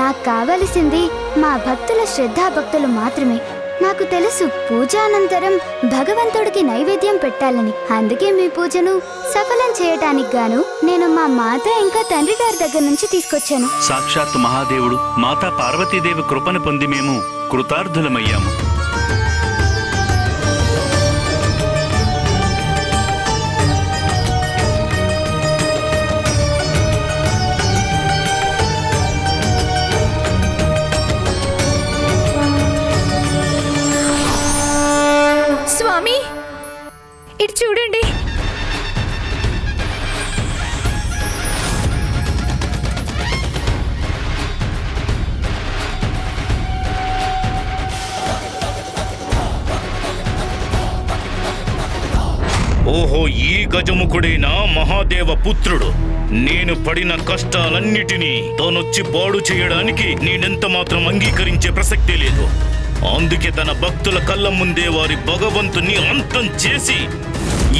నాకు కావలసింది మా భక్తుల శ్రద్ధాభక్తులు మాత్రమే. నాకు తెలుసు పూజానంతరం భగవంతుడికి నైవేద్యం పెట్టాలని. అందుకే మీ పూజను సఫలం చేయటానికి గాను నేను మా మాత ఇంకా తండ్రి గారి దగ్గర నుంచి తీసుకొచ్చాను. సాక్షాత్ మహాదేవుడు మాతా పార్వతీదేవి కృపను పొంది మేము కృతార్థులమయ్యాము. ఇటు చూడండి. ఓహో ఈ గజముఖుడైన మహాదేవ పుత్రుడు. నేను పడిన కష్టాలన్నిటినీ తోనొచ్చి బాడు చేయడానికి నేనెంత మాత్రం అంగీకరించే ప్రసక్తే లేదు. అందుకే తన భక్తుల కళ్ళ ముందే వారి భగవంతుని అంతం చేసి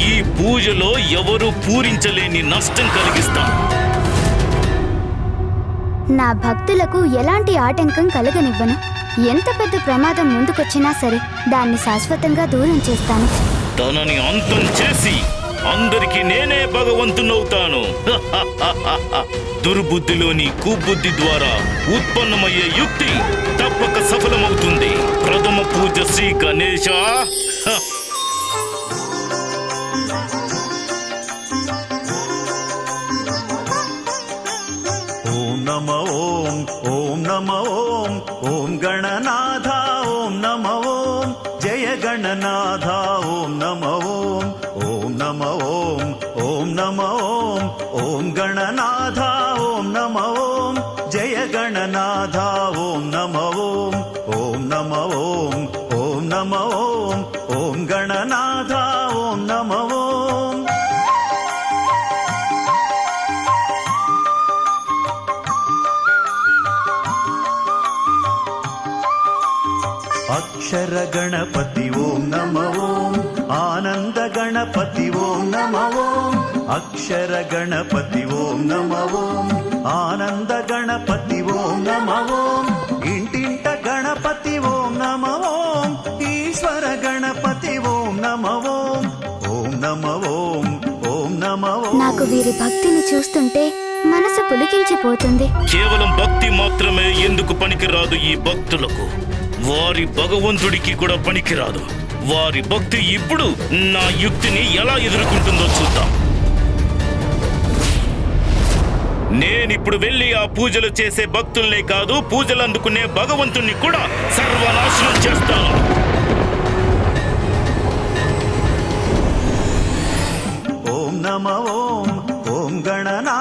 ఈ పూజలో ఎవరు పూరించలేని నష్టం కలిగిస్తాను నా భక్తులకు ఎలాంటి ఆటంకం కలగనివ్వను. ఎంత పెద్ద ప్రమాదం ముందుకొచ్చినా సరే దాన్ని శాశ్వతంగా దూరం చేస్తాను. తనని అంతం చేసి అందరికి నేనే భగవంతునవుతాను. దుర్బుద్ధిలోని కుబుద్ధి ద్వారా ఉత్పన్నమయ్యే యుక్తి తప్పక సఫలమవుతుంది. ప్రథమ పూజ శ్రీ గణేశ. ఓం నమ ఓం ఓం నమ ఓం ఓం గణనాథ ఓం నమ ఓం జయ గణనాథ. గణనాథ ఓం నమ ఓం. జయ గణనాథ ఓం నమ ఓం. ఓం నమ ఓం ఓం నమ ఓం. ఓం గణనాథ ఓం నమ ఓం. అక్షర గణపతి ఓం నమ ఓం. ఆనంద గణపతి ఓం నమ ఓం. అక్షర గణపతి ఓం నమ ఓం. ఆనంద గణపతి ఓం నమ ఓం. ఇంటింట గణపతి ఓం నమ ఓం. ఈశ్వర గణపతి ఓం నమ ఓం. ఓం నమ ఓం. ఓం నమ ఓం. నాకు వీరి భక్తిని చూస్తుంటే మనసు పులికించిపోతుంది. కేవలం భక్తి మాత్రమే ఎందుకు పనికిరాదు ఈ భక్తులకు? వారి భగవంతుడికి కూడా పనికిరాదు. వారి భక్తి ఇప్పుడు నా యుక్తిని ఎలా ఎదుర్కొంటుందో చూద్దాం. నేనిప్పుడు వెళ్ళి ఆ పూజలు చేసే భక్తుల్నే కాదు పూజలు అందుకునే భగవంతుణ్ణి కూడా సర్వనాశనం చేస్తాను. ఓం నమ ఓం ఓం గణనా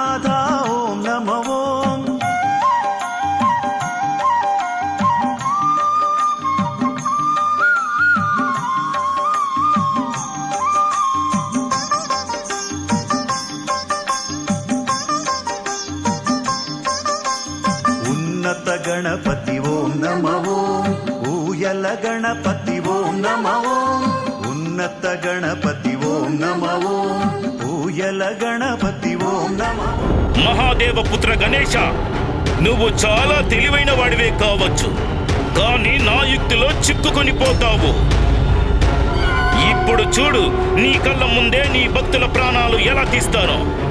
పుత్ర గణేశ నువ్వు చాలా తెలివైన వాడివే కావచ్చు కానీ నా యుక్తిలో చిక్కుకొని పోతావు. ఇప్పుడు చూడు నీ కళ్ళ ముందే నీ భక్తుల ప్రాణాలు ఎలా తీస్తానో.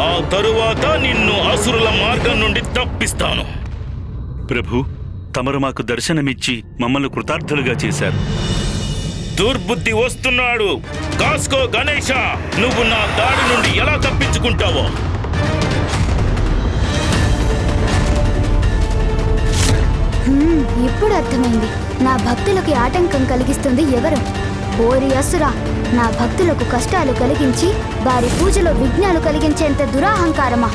ఆ తరువాత నిన్ను అసురుల మార్గం నుండి తప్పిస్తాను. ప్రభు తమరు మాకు దర్శనమిచ్చి మమ్మల్ని కృతార్థులుగా చేశారు. దుర్బుద్ధి వస్తున్నాడు. కాసుకో గణేశ నువ్వు నా దాడి నుండి ఎలా తప్పించుకుంటావో. ఇప్పుడు అర్థమైంది. నా భక్తులకి ఆటంకం కలిగిస్తుంది ఎవరు? ఓరి అసురా నా భక్తులకు కష్టాలు కలిగించి వారి పూజలో విఘ్నాలు కలిగించేంత దురాహంకారమా?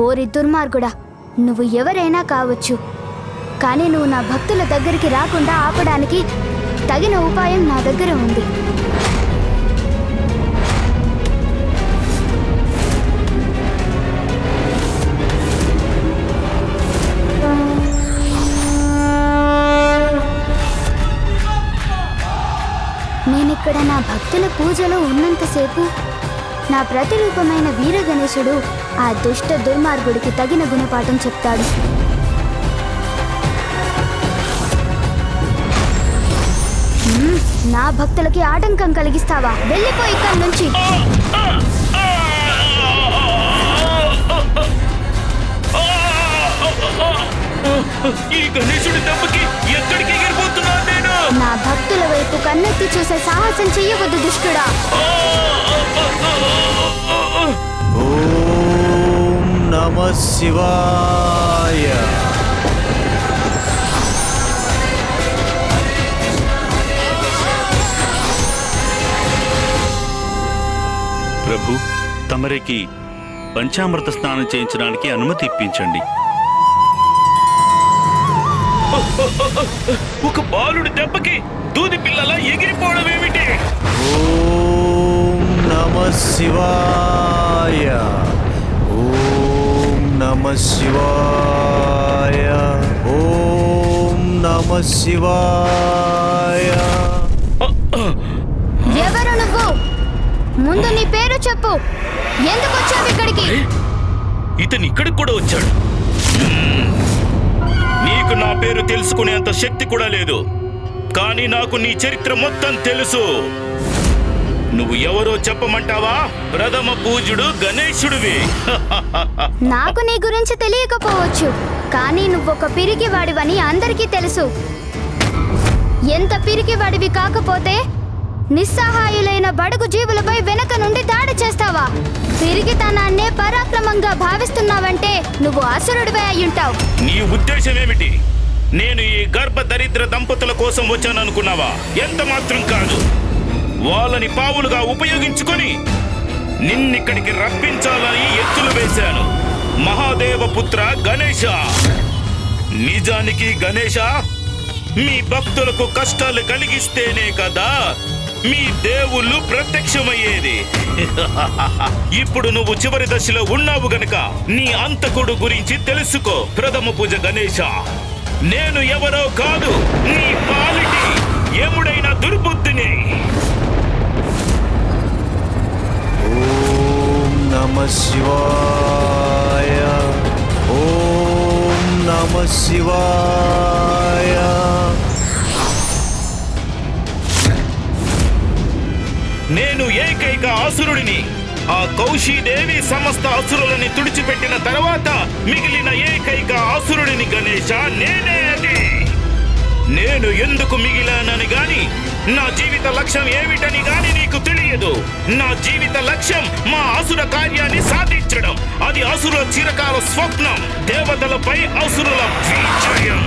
ఓరి దుర్మార్గుడా నువ్వు ఎవరైనా కావచ్చు. కానీ నువ్వు నా భక్తుల దగ్గరికి రాకుండా ఆపడానికి తగిన ఉపాయం నా దగ్గర ఉంది. ఇక్కడ నా భక్తుల పూజలో ఉన్నంతసేపు నా ప్రతిరూపమైన వీరగణేశుడు ఆ దుష్ట దుర్మార్గుడికి తగిన గుణపాఠం చెప్తాడు. నా భక్తులకి ఆటంకం కలిగిస్తావా? వెళ్ళిపో ఇక్కడి నుంచి. ఈ గణేశుడి దెబ్బకి ఎక్కడికి ఎగిరిపోతున్నా నా భక్తుల వైపు కన్నెత్తి చూసే సాహసం చెయ్యవద్దు దుష్టుడా. ఓం నమ శివాయ. ప్రభు తమరికి పంచామృత స్నానం చేయించడానికి అనుమతి ఇప్పించండి. ఒక బాలుడి దెబ్బకి దూది పిల్లల ఎగిరిపోవడం ఏమిటి? ఓం నమ శివాయ. ఓం నమ శివాయ. ఓం నమ శివాయ. ఎవరు నువ్వు? ముందు నీ పేరు చెప్పు. ఎందుకు వచ్చావు ఇక్కడికి? ఇతను ఇక్కడికి కూడా వచ్చాడు. నీకు నా పేరు తెలుసుకునేంత శక్తి కూడా లేదు. కానీ నాకు నీ చరిత్ర మొత్తం తెలుసు. నువ్వు ఎవరో చెప్పమంటావా? ప్రథమ పూజుడు గణేశుడివి. నాకు నీ గురించి తెలియకపోవచ్చు కానీ నువ్వొక పిరికివాడివని అందరికీ తెలుసు. ఎంత పిరికివాడివి కాకపోతే నిస్సహాయులైన బడుగు జీవులపై వెనక నుండి దాడి చేస్తావా? తిరిగితనాన్నే పరాక్రమంగా భావిస్తున్నావంటే నువ్వు అసురుడివే అయ్యుంటావు. నీ ఉద్దేశం ఏమిటి? నేను ఈ గర్భ దరిద్ర దంపతుల కోసం వచ్చాననుకున్నావా? ఎంత మాత్రం కాదు. వాళ్ళని పావులుగా ఉపయోగించుకొని నిన్నిక్కడికి రప్పించాలని ఎత్తులు వేశాను. మహాదేవ పుత్ర గణేశ! నిజానికి గణేశ మీ భక్తులకు కష్టాలు కలిగిస్తేనే కదా మీ దేవుళ్ళు ప్రత్యక్షమయ్యేది. ఇప్పుడు నువ్వు చివరి దశలో ఉన్నావు గనక నీ అంతకుడు గురించి తెలుసుకో. ప్రథమ పూజ గణేశ నేను ఎవరో కాదు నీ పాలిటి ఎముడైన దుర్బుద్ధిని. ఓం నమ శివాయ ఓం నమ శివాయ. నేను ఏకైక అసురుడిని. ఆ కౌశీదేవి సమస్త అసురులని తుడిచిపెట్టిన తర్వాత మిగిలిన ఏకైక అసురుడిని గణేష నేనే అది. నేను ఎందుకు మిగిలానని గాని నా జీవిత లక్ష్యం ఏమిటని గాని నీకు తెలియదు. నా జీవిత లక్ష్యం మా అసుర కార్యాన్ని సాధించడం. అది అసురుల చిరకాల స్వప్నం. దేవతలపై అసురుల విజయం.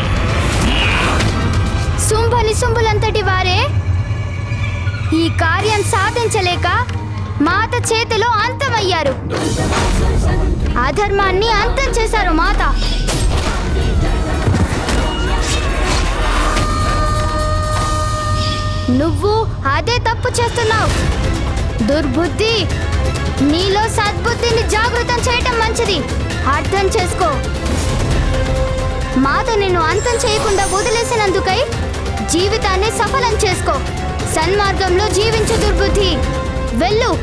శుంభ నిశుంభులంతటి వారే ఈ కార్యం సాధించలేక మాత చేతిలో అంతమయ్యారు. అధర్మాన్ని అంతం చేశారు మాత. నువ్వు అదే తప్పు చేస్తున్నావు. దుర్బుద్ధి నీలో సద్బుద్ధిని జాగృతం చేయటం మంచిది. అర్థం చేసుకో. మాత నిన్ను అంతం చేయకుండా వదిలేసినందుకై జీవితాన్ని సఫలం చేసుకో. సన్మార్గంలో జీవించు దుర్బుద్ధి. వెళ్ళు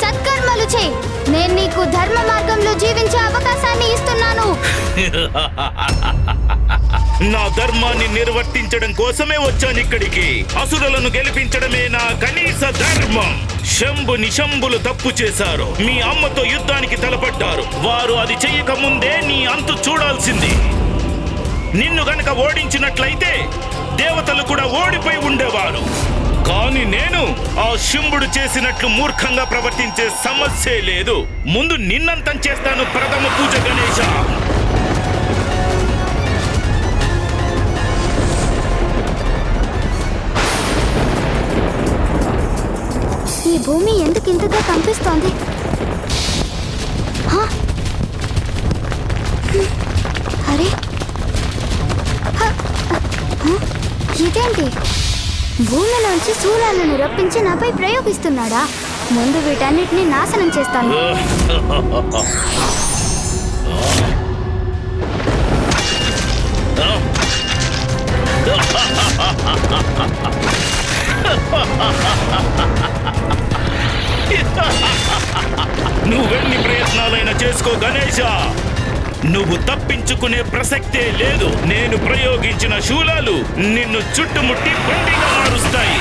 సత్కర్మలు చేయి. నేను నీకు ధర్మ మార్గంలో జీవించే అవకాశాన్ని ఇస్తున్నాను. నా ధర్మాన్ని నిర్వర్తించడం కోసమే వచ్చాను ఇక్కడికి. అసురులను గెలిపించడమే నా కనీస ధర్మం. శంభు నిశంభులు తప్పు చేశారు. మీ అమ్మతో యుద్ధానికి తలపడ్డారు. వారు అది చెయ్యక ముందే నీ అంతు చూడాల్సింది. నిన్ను గనక ఓడించినట్లయితే దేవతలు కూడా ఓడిపోయి ఉండేవారు. కానీ నేను ఆ శింభుడు చేసినట్లు మూర్ఖంగా ప్రవర్తించే సమస్యే లేదు. ముందు నిన్నంతం చేస్తాను ప్రథమ పూజ గణేశ ఈ భూమి ఎందుకు ఇంతగా కంపిస్తోంది? అరే? ఇదేంటి? భూమిలోంచి శూలాలను రప్పించి నాపై ప్రయోగిస్తున్నాడా? ముందు వీటన్నిటిని నాశనం చేస్తాను. నువ్వెన్ని ప్రయత్నాలైనా చేసుకో గణేశ! నువ్వు తప్పించుకునే ప్రసక్తే లేదు. నేను ప్రయోగించిన శూలాలు నిన్ను చుట్టుముట్టి బండిగా మారుస్తాయి.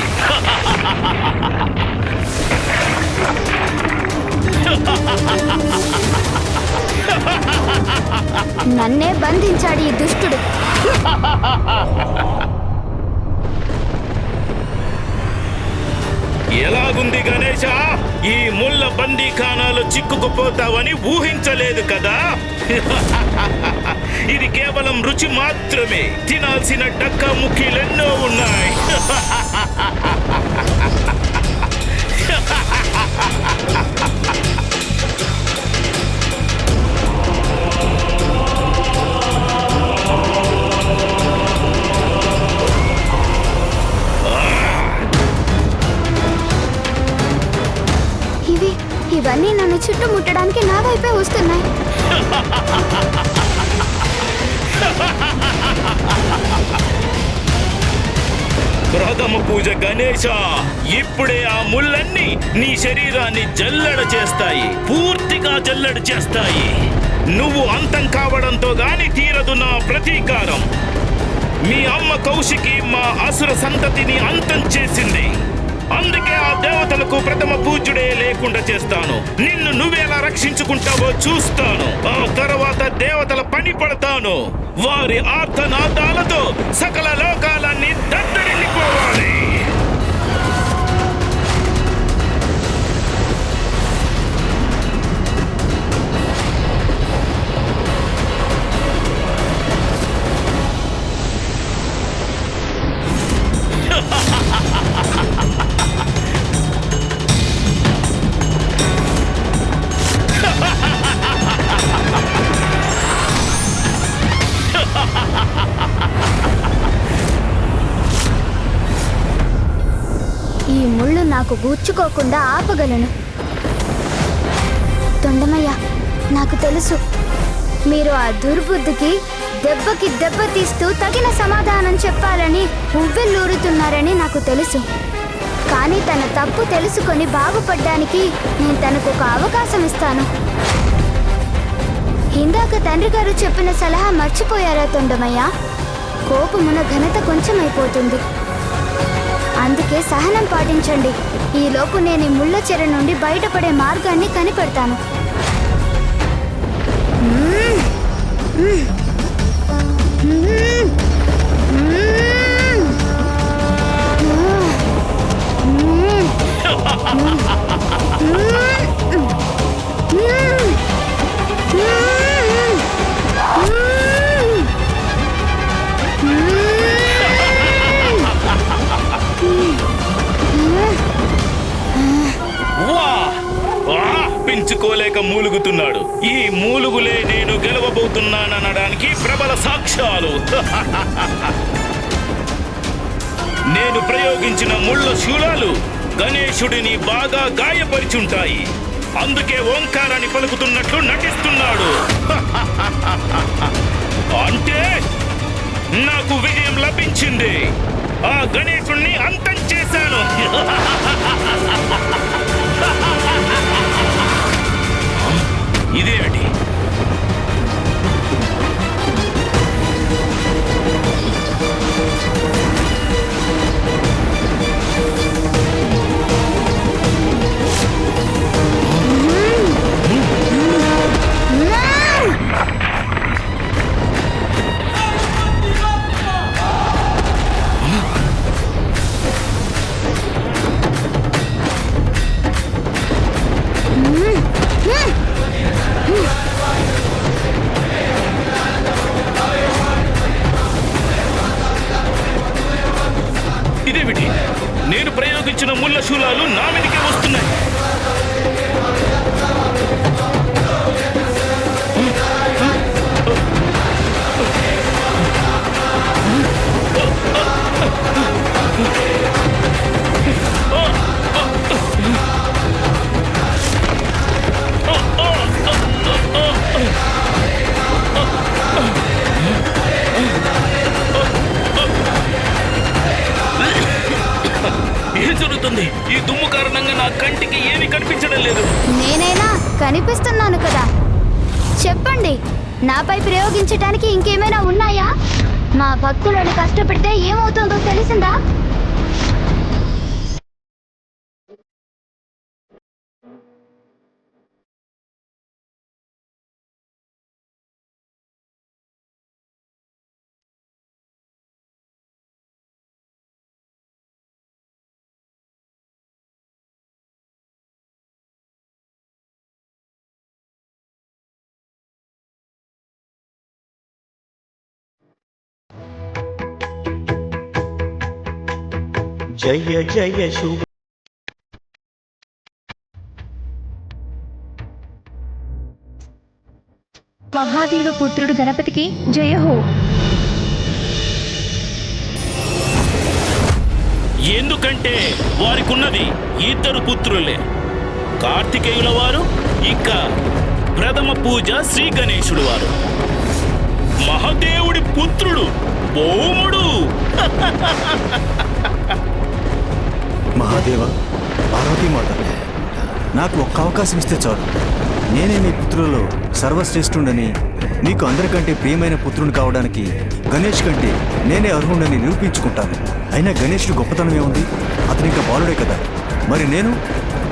నన్నే బంధించాడు ఈ దుష్టుడు. ఎలాగుంది గణేష? ఈ ముళ్ళ బందీఖానాలు చిక్కుకుపోతావని ఊహించలేదు కదా? ఇది కేవలం రుచి మాత్రమే. తినాల్సిన డక్కా ముక్కీలెన్నో ఉన్నాయి. ఇవన్నీ నన్ను చుట్టుముట్టడానికి నా వైపే వస్తున్నాయి. ప్రథమ పూజ గణేశ ఇప్పుడే ఆ ముళ్ళన్నీ నీ శరీరాన్ని జల్లెడ చేస్తాయి పూర్తిగా జల్లెడ చేస్తాయి. నువ్వు అంతం కావడంతో గాని తీరదు నా ప్రతీకారం. మీ అమ్మ కౌశికి మా అసుర సంతతిని అంతం చేసింది. అందుకే ఆ దేవతలకు ప్రథమ పూజ్యుడే లేకుండా చేస్తాను. నిన్ను నువ్వెలా రక్షించుకుంటావో చూస్తాను. ఆ తర్వాత దేవతల పని పడతాను. వారి ఆర్తనాదాలతో సకల లోకాలన్నీ దద్దరిల్లిపోవాలి. నాకు గుచ్చుకోకుండా ఆపగలను. తొండమయ్య నాకు తెలుసు. మీరు ఆ దుర్బుద్ధికి దెబ్బకి దెబ్బ తీస్తూ తగిన సమాధానం చెప్పాలని ఉవ్వెల్లూరుతున్నారని నాకు తెలుసు. కానీ తన తప్పు తెలుసుకొని బాగుపడ్డానికి నేను తనకు ఒక అవకాశం ఇస్తాను. ఇందాక తండ్రి గారు చెప్పిన సలహా మర్చిపోయారా తొండమయ్య? కోపమున ఘనత కొంచెం అయిపోతుంది అందుకే సహనం పాటించండి. ఈలోపు నేను ముళ్ళ చెర నుండి బయటపడే మార్గాన్ని కనిపెడతాను. మ్మ్. పెంచుకోలేక మూలుగుతున్నాడు. ఈ మూలుగులే నేను గెలవబోతున్నాననడానికి ప్రబల సాక్ష్యాలు. నేను ప్రయోగించిన ముళ్ళ శూలాలు గణేశుడిని బాగా గాయపరిచుంటాయి. అందుకే ఓంకారాన్ని పలుకుతున్నట్లు నటిస్తున్నాడు. అంటే నాకు విజయం లభించింది. ఆ గణేశుణ్ణి అంతం చేశాను. ಇದೇ భక్తులను కష్టపెడితే ఏమవుతుందో తెలిసిందా? జయ జయ శుభ. మహాదేవ పుత్రుడు గణపతికి జయహో ఎందుకంటే వారికున్నది ఇద్దరు పుత్రులే. కార్తికేయుల వారు ఇక ప్రథమ పూజ శ్రీ గణేశుడు వారు. మహాదేవుడి పుత్రుడు భౌముడు మహాదేవ పార్వతీమాత నాకు ఒక్క అవకాశం ఇస్తే చాలు. నేనే మీ పుత్రులలో సర్వశ్రేష్ఠుండని నీకు అందరికంటే ప్రియమైన పుత్రుని కావడానికి గణేష్ కంటే నేనే అర్హుండని నిరూపించుకుంటాను. అయినా గణేష్డు గొప్పతనం ఏముంది? అతని ఇంకా బాలుడే కదా. మరి నేను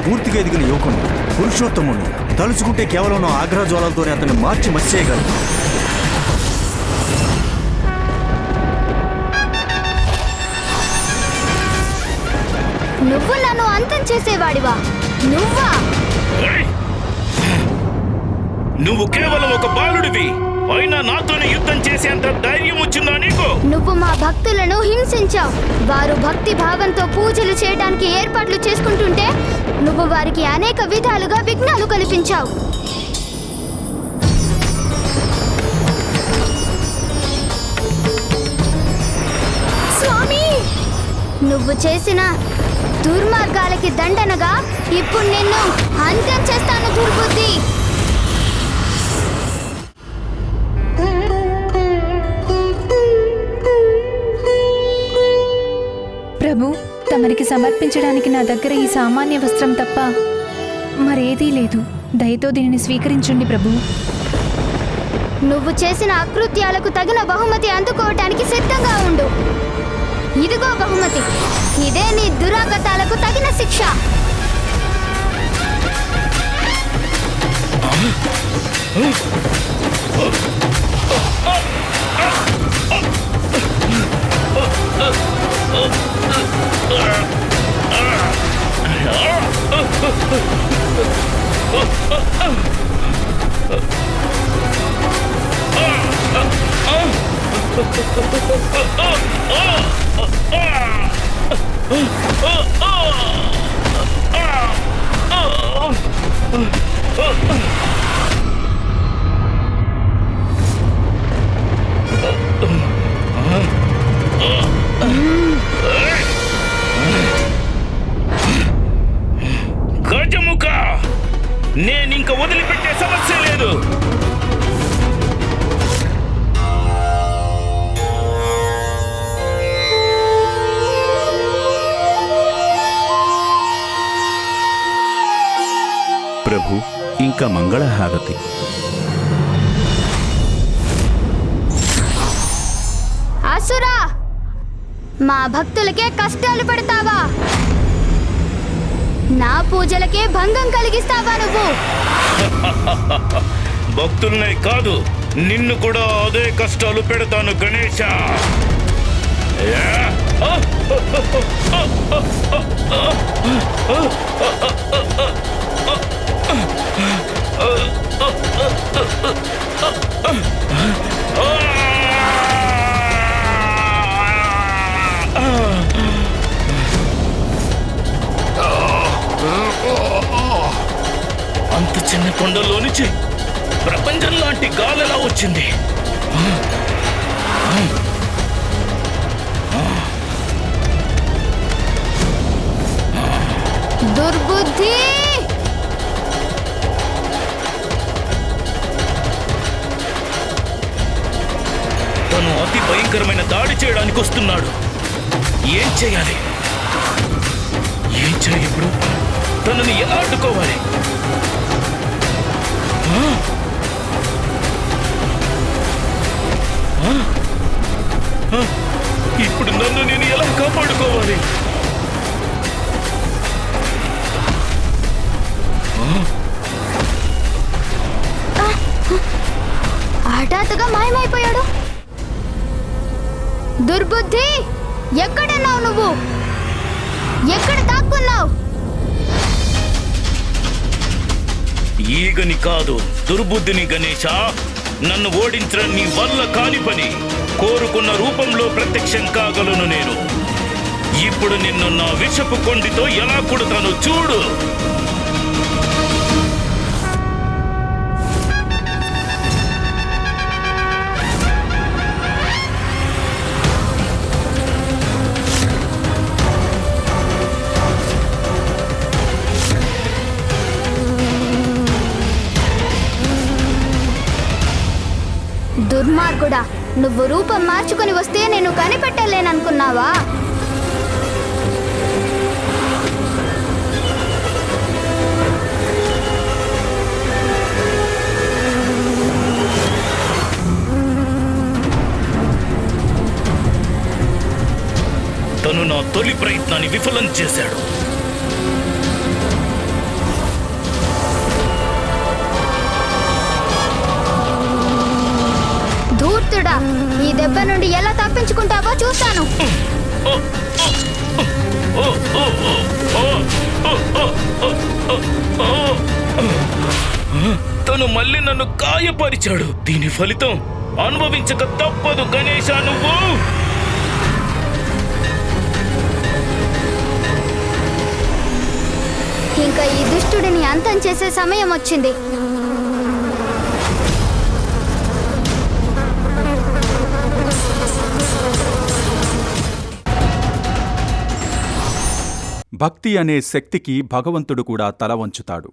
పూర్తిగా ఎదిగిన యువకుని పురుషోత్తముని తలుచుకుంటే కేవలం నా ఆగ్రహ జ్వాలతోనే అతన్ని మార్చి మర్చేయగలను నువ్వు నన్ను అంతం చేసేవాడివా? నువ్వా! నువ్వు కేవలం ఒక బాలుడివి. అయినా నాతోనే యుద్ధం చేసేంత ధైర్యం వచ్చిందా నీకు? నువ్వు మా భక్తులను హింసించావు. వారు భక్తి భావంతో పూజలు చేయడానికి ఏర్పాట్లు చేసుకుంటుంటే నువ్వు వారికి అనేక విధాలుగా విఘ్నాలు కల్పించావు. స్వామి! నువ్వు చేసిన దుర్మార్గాలకి దండనగా ఇప్పుడు నిన్ను అంత్యం చేస్తాను దుర్బుద్ధి. ప్రభు తమరికి సమర్పించడానికి నా దగ్గర ఈ సామాన్య వస్త్రం తప్ప మరేదీ లేదు. దయతో దీనిని స్వీకరించండి ప్రభు. నువ్వు చేసిన అకృత్యాలకు తగిన బహుమతి అందుకోవటానికి సిద్ధంగా ఉండు. ఇదిగో బహుమతి. ఇదే నీ దురాగతాలకు తగిన శిక్ష. Ah! Oh! అసురా! మా భక్తులకే కష్టాలు పెడతావా? నా పూజలకే భంగం కలిగిస్తావా నువ్వు? భక్తులనే కాదు నిన్ను కూడా అదే కష్టాలు పెడతాను గణేష యా! అంత చిన్న కొండలో నుంచి ప్రపంచం లాంటి గాలెలా వచ్చింది. దుర్బుద్ధి! తను అతి భయంకరమైన దాడి చేయడానికి వస్తున్నాడు. ఏం చేయాలి? ఏం చేయాలి ఇప్పుడు? తనని ఎలా అడ్డుకోవాలి ఇప్పుడు నన్ను నేను ఎలా కాపాడుకోవాలి? హఠాత్తుగా మాయమైపోయాడు. దుర్బుద్ధి! ఎక్కడున్నావు నువ్వు? ఎక్కడ దాక్కున్నావు? ఈగని కాదు దుర్బుద్ధిని గణేష నన్ను ఓడించడం నీ వల్ల కాని పని. కోరుకున్న రూపంలో ప్రత్యక్షం కాగలను నేను. ఇప్పుడు నిన్ను నా విషపు కొండితో ఎలా కొడతాను చూడు. దుర్మార్గుడా. నువ్వు రూపం మార్చుకుని వస్తే నేను కనిపెట్టలేననుకున్నావా? తను నా తొలి ప్రయత్నాన్ని విఫలం చేశాడు. ధూర్తుడా ఈ దెబ్బ నుండి ఎలా తప్పించుకుంటావో చూస్తాను. తను మళ్ళీ నన్ను గాయపరిచాడు. దీని ఫలితం అనుభవించక తప్పదు గణేశ నువ్వు! ఇంకా ఈ దుష్టుడిని అంతం చేసే సమయం వచ్చింది. భక్తి అనే శక్తికి భగవంతుడు కూడా తల వంచుతాడు.